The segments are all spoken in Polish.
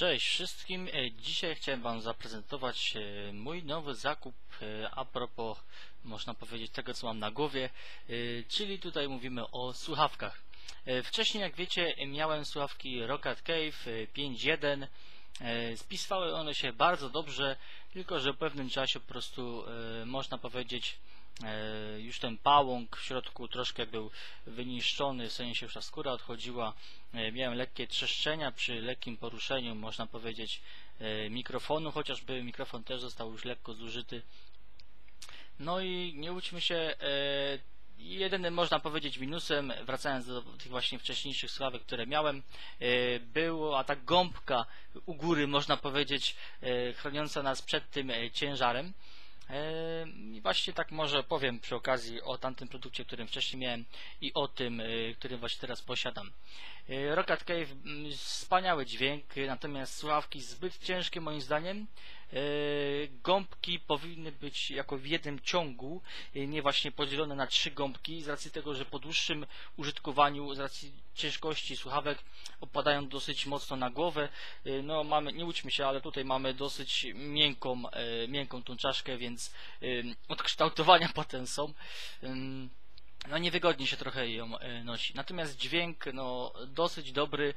Cześć wszystkim. E, Dzisiaj chciałem Wam zaprezentować e, mój nowy zakup e, a propos, można powiedzieć, tego co mam na głowie, czyli tutaj mówimy o słuchawkach. Wcześniej, jak wiecie, miałem słuchawki Rocket Cave e, 5.1. E, Spisywały one się bardzo dobrze, tylko że w pewnym czasie po prostu, można powiedzieć, już ten pałąk w środku troszkę był wyniszczony, w sensie już ta skóra odchodziła. E, Miałem lekkie trzeszczenia przy lekkim poruszeniu, można powiedzieć, e, mikrofonu, chociażby mikrofon też został już lekko zużyty. No i nie łudźmy się, e, jedynym można powiedzieć minusem, wracając do tych właśnie wcześniejszych słuchawek, które miałem, e, była ta gąbka u góry, można powiedzieć, e, chroniąca nas przed tym e, ciężarem. I właśnie tak może powiem przy okazji o tamtym produkcie, którym wcześniej miałem i o tym, e, którym właśnie teraz posiadam. E, Rocket Cave, mm, wspaniały dźwięk, natomiast słuchawki zbyt ciężkie moim zdaniem. E, Gąbki powinny być jako w jednym ciągu, e, nie właśnie podzielone na trzy gąbki, z racji tego, że po dłuższym użytkowaniu, z racji ciężkości słuchawek opadają dosyć mocno na głowę. E, No mamy, nie łudźmy się, ale tutaj mamy dosyć miękką, miękką tą czaszkę, więc odkształtowania potem są. No niewygodnie się trochę ją e, nosi. Natomiast dźwięk, no dosyć dobry,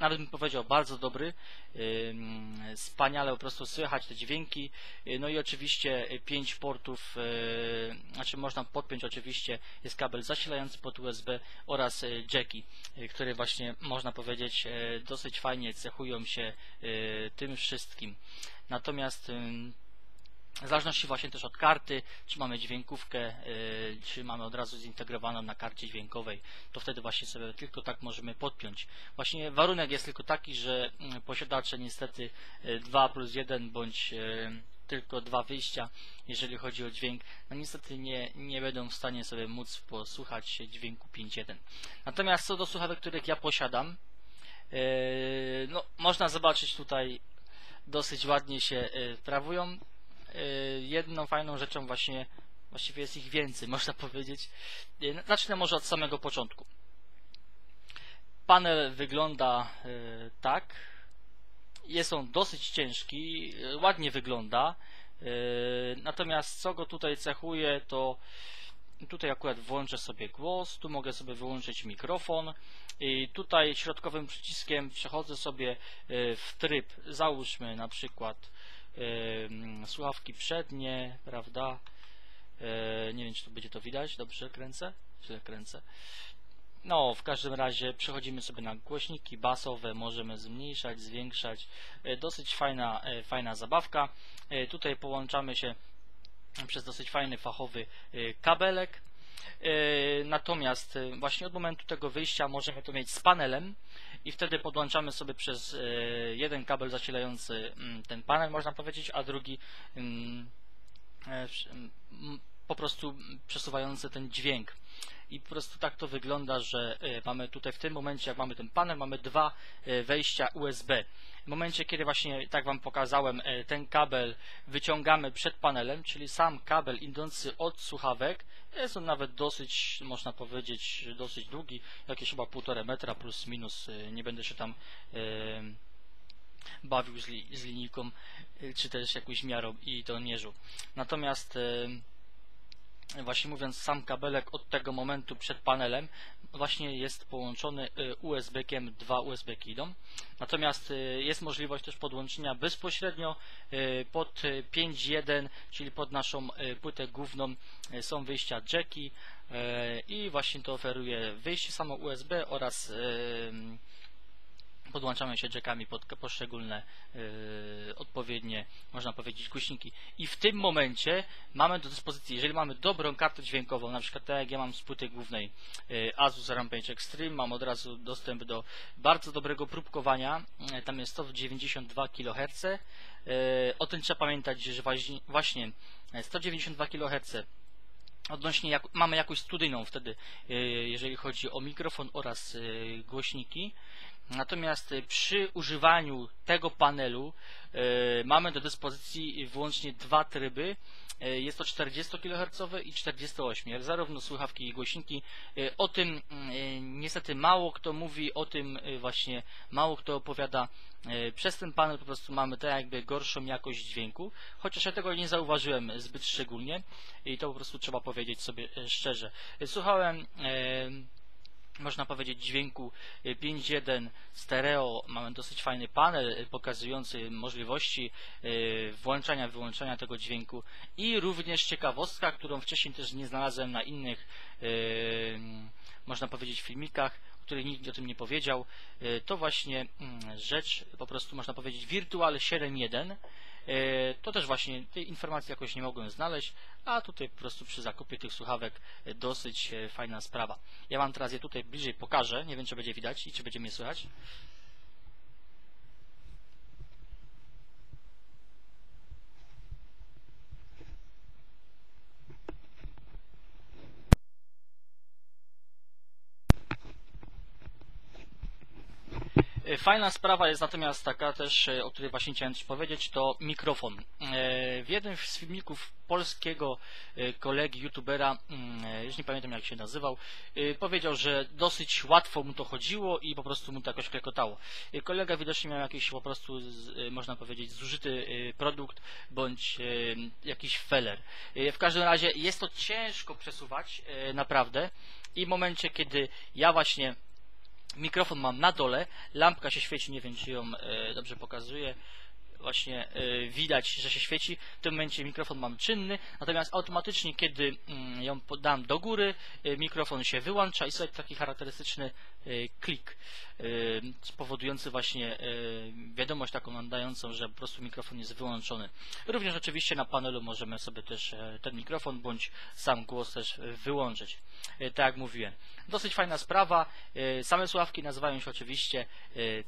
nawet bym powiedział bardzo dobry. Wspaniale po prostu słychać te dźwięki. E, No i oczywiście e, pięć portów, e, znaczy można podpiąć oczywiście, jest kabel zasilający pod USB oraz e, jacki, e, które właśnie można powiedzieć e, dosyć fajnie cechują się e, tym wszystkim. Natomiast w zależności właśnie też od karty, czy mamy dźwiękówkę, yy, czy mamy od razu zintegrowaną na karcie dźwiękowej, to wtedy właśnie sobie tylko tak możemy podpiąć. Właśnie warunek jest tylko taki, że mm, posiadacze niestety yy, 2 plus 1 bądź yy, tylko dwa wyjścia, jeżeli chodzi o dźwięk, no niestety nie, nie będą w stanie sobie móc posłuchać dźwięku 5.1. Natomiast co do słuchawek, których ja posiadam, no, można zobaczyć tutaj dosyć ładnie się sprawują. Y, jedną fajną rzeczą właśnie, właściwie jest ich więcej, można powiedzieć. Y, Zacznę może od samego początku. Panel wygląda y, tak. Jest on dosyć ciężki, y, ładnie wygląda. Y, Natomiast co go tutaj cechuje, to tutaj akurat włączę sobie głos, tu mogę sobie wyłączyć mikrofon i tutaj środkowym przyciskiem przechodzę sobie y, w tryb, załóżmy na przykład słuchawki przednie, prawda? Yy, nie wiem, czy tu będzie to widać. Dobrze kręcę? Źle kręcę. No, w każdym razie przechodzimy sobie na głośniki basowe, możemy zmniejszać, zwiększać. Yy, dosyć fajna, yy, fajna zabawka. Tutaj połączamy się przez dosyć fajny fachowy kabelek. Natomiast właśnie od momentu tego wyjścia możemy to mieć z panelem i wtedy podłączamy sobie przez yy, jeden kabel zasilający mm, ten panel, można powiedzieć, a drugi po prostu przesuwający ten dźwięk. I po prostu tak to wygląda, że e, mamy tutaj w tym momencie, jak mamy ten panel, mamy dwa e, wejścia USB. W momencie, kiedy właśnie, tak Wam pokazałem, e, ten kabel wyciągamy przed panelem, czyli sam kabel idący od słuchawek, jest on nawet dosyć, można powiedzieć, dosyć długi, jakieś chyba półtora metra plus minus, nie będę się tam bawił z, li, z linijką, czy też jakąś miarą i to mierzył. Natomiast e, właśnie mówiąc, sam kabelek od tego momentu przed panelem właśnie jest połączony y, USB-kiem, dwa USB-ki idą. Natomiast y, jest możliwość też podłączenia bezpośrednio y, pod y, 5.1, czyli pod naszą płytę główną są wyjścia jacki i właśnie to oferuje wyjście samo USB oraz podłączamy się jackami pod poszczególne yy, odpowiednie, można powiedzieć, głośniki. I w tym momencie mamy do dyspozycji, jeżeli mamy dobrą kartę dźwiękową, na przykład tak jak ja mam z płyty głównej yy, Asus Rampage Extreme, mam od razu dostęp do bardzo dobrego próbkowania, yy, tam jest 192 kHz. Yy, o tym trzeba pamiętać, że właśnie- właśnie 192 kHz odnośnie jak, mamy jakąś studyjną wtedy, yy, jeżeli chodzi o mikrofon oraz yy, głośniki. Natomiast y, przy używaniu tego panelu y, mamy do dyspozycji wyłącznie dwa tryby. E, Jest to 40 kHz i 48, jak zarówno słuchawki i głośniki. O tym mm, niestety mało kto mówi, o tym właśnie mało kto opowiada. Przez ten panel po prostu mamy tak jakby gorszą jakość dźwięku, chociaż ja tego nie zauważyłem zbyt szczególnie i to po prostu trzeba powiedzieć sobie szczerze. Słuchałem można powiedzieć dźwięku y, 5.1 stereo. Mamy dosyć fajny panel y, pokazujący możliwości y, włączania, wyłączania tego dźwięku i również ciekawostka, którą wcześniej też nie znalazłem na innych y, można powiedzieć filmikach, o których nikt o tym nie powiedział. Y, To właśnie mm, rzecz, po prostu można powiedzieć Virtual 7.1 E, To też właśnie tej informacji jakoś nie mogłem znaleźć, a tutaj po prostu przy zakupie tych słuchawek e, dosyć e, fajna sprawa. Ja Wam teraz je tutaj bliżej pokażę, nie wiem czy będzie widać i czy będzie mnie słychać. Fajna sprawa jest natomiast taka też, e, o której właśnie chciałem powiedzieć, to mikrofon. E, W jednym z filmików polskiego e, kolegi, youtubera, mm, już nie pamiętam jak się nazywał, powiedział, że dosyć łatwo mu to chodziło i po prostu mu to jakoś klekotało. Kolega widocznie miał jakiś po prostu, można powiedzieć, zużyty produkt bądź jakiś feller. W każdym razie jest to ciężko przesuwać, naprawdę. I w momencie, kiedy ja właśnie mikrofon mam na dole, lampka się świeci, nie wiem czy ją e, dobrze pokazuje, właśnie e, widać, że się świeci, w tym momencie mikrofon mam czynny, natomiast automatycznie kiedy mm, ją podam do góry, e, mikrofon się wyłącza i słychać taki charakterystyczny e, klik, e, powodujący właśnie wiadomość taką nadającą, że po prostu mikrofon jest wyłączony. Również oczywiście na panelu możemy sobie też e, ten mikrofon bądź sam głos też e, wyłączyć. E, Tak jak mówiłem. Dosyć fajna sprawa. Same słuchawki nazywają się oczywiście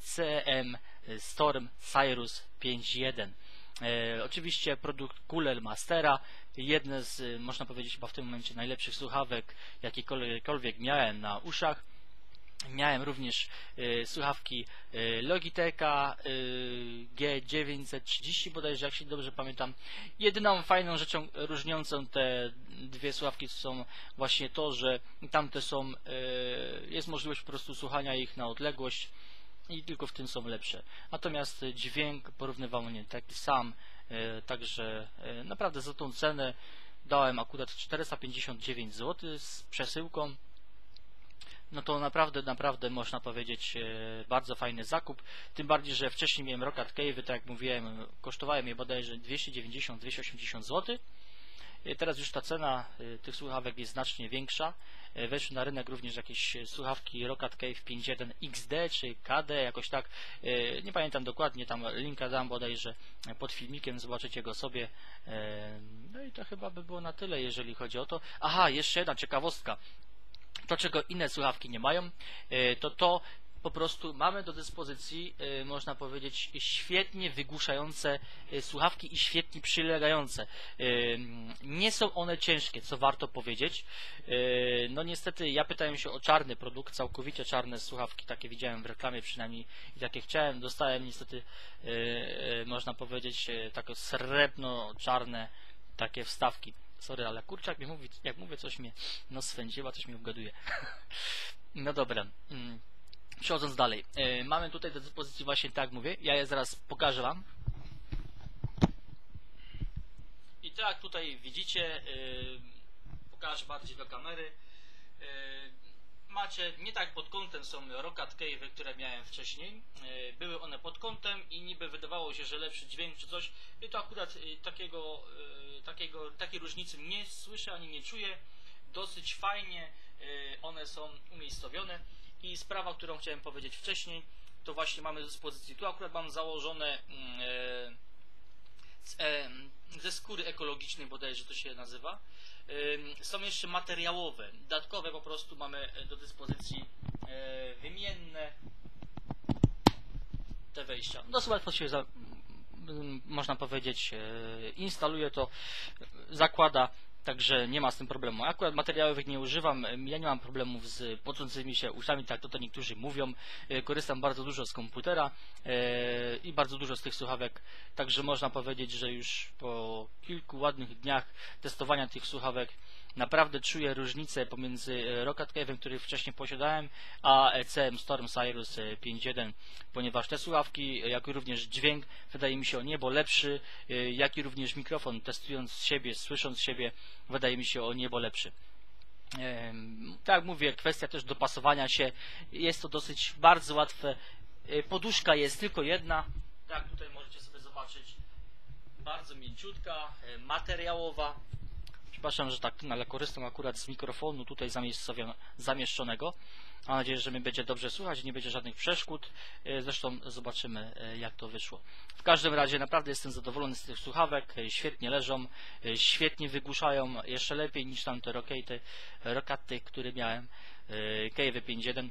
CM Storm Cyrus 5.1. E, Oczywiście produkt Cooler Mastera, jedne z, e, można powiedzieć, chyba w tym momencie najlepszych słuchawek, jakiekolwiek miałem na uszach. Miałem również e, słuchawki e, Logitecha e, G930 bodajże, jak się dobrze pamiętam. Jedyną fajną rzeczą różniącą te dwie słuchawki są właśnie to, że tamte są, e, jest możliwość po prostu słuchania ich na odległość i tylko w tym są lepsze. Natomiast dźwięk porównywalnie taki sam, e, także e, naprawdę za tą cenę dałem akurat 459 zł z przesyłką. No to naprawdę, naprawdę można powiedzieć e, bardzo fajny zakup. Tym bardziej, że wcześniej miałem Rockat Cave, tak jak mówiłem, kosztowały mnie bodajże 290-280 zł. Teraz już ta cena tych słuchawek jest znacznie większa. E, Weszły na rynek również jakieś e, słuchawki Rockat Cave 5.1 XD czy KD, jakoś tak. E, Nie pamiętam dokładnie, tam linka dam bodajże pod filmikiem, zobaczycie go sobie. No i to chyba by było na tyle, jeżeli chodzi o to. Aha, jeszcze jedna ciekawostka. To, czego inne słuchawki nie mają, to to po prostu mamy do dyspozycji, e, można powiedzieć, świetnie wygłuszające e, słuchawki i świetnie przylegające. E, Nie są one ciężkie, co warto powiedzieć. No niestety ja pytałem się o czarny produkt, całkowicie czarne słuchawki, takie widziałem w reklamie przynajmniej i takie chciałem. Dostałem niestety, można powiedzieć, takie srebrno-czarne takie wstawki. Sorry, ale kurczak mi mówi, jak mówię, coś mnie no swędziła, coś mi ugaduje. no dobra. Przechodząc dalej. E, mamy tutaj do dyspozycji właśnie tak mówię. Ja je zaraz pokażę Wam. I tak tutaj widzicie, e, pokażę bardziej do kamery. E, macie, nie tak pod kątem są Rockat Cave, które miałem wcześniej. E, Były one pod kątem i niby wydawało się, że lepszy dźwięk czy coś. I to akurat e, takiego, e, takiego, takiej różnicy nie słyszę ani nie czuję. Dosyć fajnie one są umiejscowione. I sprawa, którą chciałem powiedzieć wcześniej, to właśnie mamy do dyspozycji. Tu akurat mam założone mm, e, z, e, ze skóry ekologicznej bodajże to się nazywa. Są jeszcze materiałowe, dodatkowe po prostu mamy e, do dyspozycji wymienne te wejścia. Dosyć łatwo się za, m, można powiedzieć instaluje to, zakłada Także nie ma z tym problemu. Akurat materiałowych nie używam, ja nie mam problemów z pocącymi się uszami, tak to, to niektórzy mówią. E, Korzystam bardzo dużo z komputera e, i bardzo dużo z tych słuchawek, także można powiedzieć, że już po kilku ładnych dniach testowania tych słuchawek naprawdę czuję różnicę pomiędzy e, Rocket Cave'em, który wcześniej posiadałem, a ECM Storm Cyrus e, 5.1, ponieważ te słuchawki, e, jak również dźwięk, wydaje mi się o niebo lepszy, e, jak i również mikrofon, testując siebie, słysząc siebie, wydaje mi się o niebo lepszy. Tak jak mówię, kwestia też dopasowania się, jest to dosyć bardzo łatwe. E, Poduszka jest tylko jedna, tak tutaj możecie sobie zobaczyć, bardzo mięciutka, e, materiałowa, Przepraszam, że tak, ale korzystam akurat z mikrofonu tutaj zamieszczonego-. Mam nadzieję, że mnie będzie dobrze słuchać, nie będzie żadnych przeszkód. E, Zresztą zobaczymy, e, jak to wyszło. W każdym razie naprawdę jestem zadowolony z tych słuchawek. e, Świetnie leżą, świetnie wygłuszają, jeszcze lepiej niż tamte Rokaty, Rokaty które miałem, e, KV 5.1.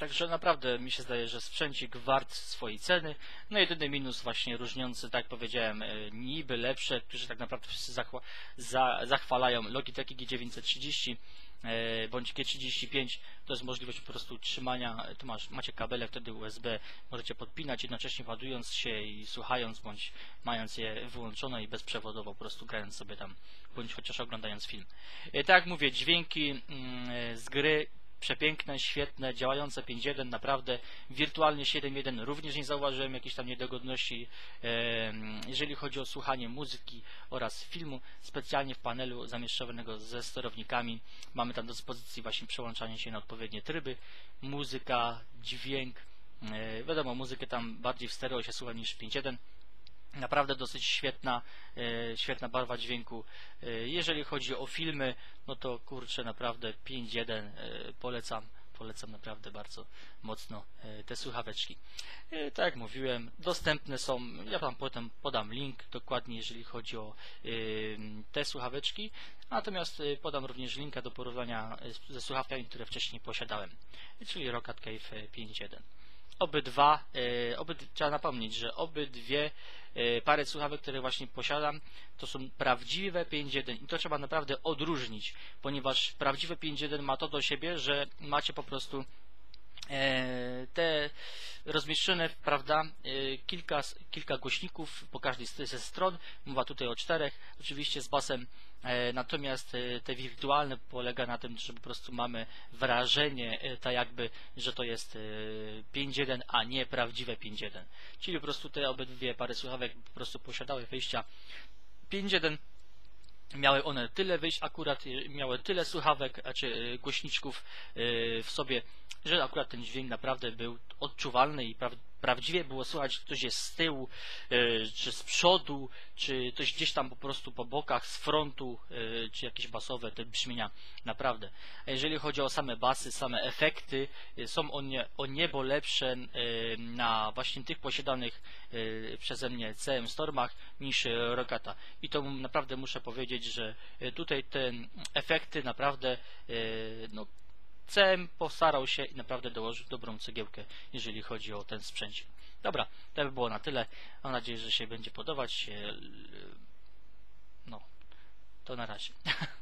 Także naprawdę mi się zdaje, że sprzęcik wart swojej ceny. No jedyny minus właśnie różniący, tak powiedziałem, e, niby lepsze, którzy tak naprawdę wszyscy zachwa za zachwalają Logitech G930 e, bądź G35 to jest możliwość po prostu trzymania, tu masz, macie kabele wtedy USB, możecie podpinać jednocześnie ładując się i słuchając bądź mając je wyłączone i bezprzewodowo po prostu grając sobie tam bądź chociaż oglądając film. E, Tak jak mówię, dźwięki mm, z gry przepiękne, świetne, działające 5.1, naprawdę wirtualnie 7.1 również nie zauważyłem jakichś tam niedogodności, jeżeli chodzi o słuchanie muzyki oraz filmu, specjalnie w panelu zamieszczonego ze sterownikami. Mamy tam do dyspozycji właśnie przełączanie się na odpowiednie tryby, muzyka, dźwięk, e, wiadomo, muzykę tam bardziej w stereo się słucha niż w 5.1, Naprawdę dosyć świetna, e, świetna barwa dźwięku. E, jeżeli chodzi o filmy, no to kurczę, naprawdę 5.1 e, polecam. Polecam naprawdę bardzo mocno te słuchaweczki. Tak jak mówiłem, dostępne są, ja Wam potem podam link dokładnie, jeżeli chodzi o te słuchaweczki, natomiast podam również linka do porównania ze słuchawkami, które wcześniej posiadałem, czyli Rocket Cave e, 5.1 obydwa, obyd, trzeba napomnieć, że obydwie e, pary słuchawek, które właśnie posiadam, to są prawdziwe 5.1 i to trzeba naprawdę odróżnić, ponieważ prawdziwe 5.1 ma to do siebie, że macie po prostu e, te rozmieszczone, prawda, e, kilka, kilka głośników po każdej ze stron, mowa tutaj o czterech, oczywiście z basem, natomiast e, te wirtualne polega na tym, że po prostu mamy wrażenie, e, tak jakby, że to jest e, 5.1, a nie prawdziwe 5.1, czyli po prostu te obydwie pary słuchawek po prostu posiadały wyjścia. 5.1, miały one tyle wyjść, akurat e, miały tyle słuchawek, czy e, głośniczków e, w sobie, że akurat ten dźwięk naprawdę był odczuwalny i prawdziwie było słychać, czy ktoś jest z tyłu, e, czy z przodu, czy ktoś gdzieś tam po prostu po bokach, z frontu, e, czy jakieś basowe te brzmienia, naprawdę. A jeżeli chodzi o same basy, same efekty, e, są o, nie, o niebo lepsze na właśnie tych posiadanych przeze mnie CM Stormach niż Rogata. I to naprawdę muszę powiedzieć, że tutaj te efekty naprawdę no, CM postarał się i naprawdę dołożył dobrą cegiełkę, jeżeli chodzi o ten sprzęcik. Dobra, to by było na tyle. Mam nadzieję, że się będzie podobać. E, No, to na razie.